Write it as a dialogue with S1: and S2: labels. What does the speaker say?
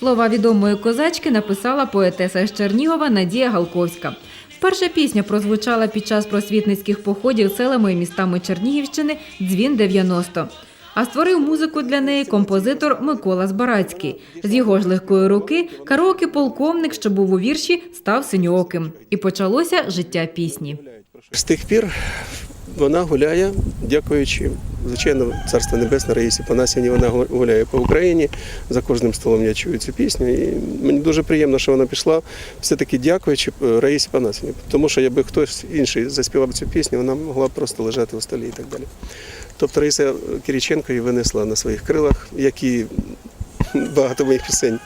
S1: Слова відомої козачки написала поетеса з Чернігова Надія Галковська. Перша пісня прозвучала під час просвітницьких походів селами і містами Чернігівщини Дзвін 90. А створив музику для неї композитор Микола Збарацький. З його ж легкої руки караоке полковник, що був у вірші, став синьооким. І почалося життя пісні.
S2: З тих пір вона гуляє, дякуючи, звичайно, царство небесне Раїсі Панасівні, вона гуляє по Україні. За кожним столом я чую цю пісню. І мені дуже приємно, що вона пішла, все-таки дякуючи е, Раїсі Панасівні. Тому що якби хтось інший заспівав цю пісню, вона могла б просто лежати у столі і так далі. Тобто Раїса Кириченко її винесла на своїх крилах, як і багато моїх пісень.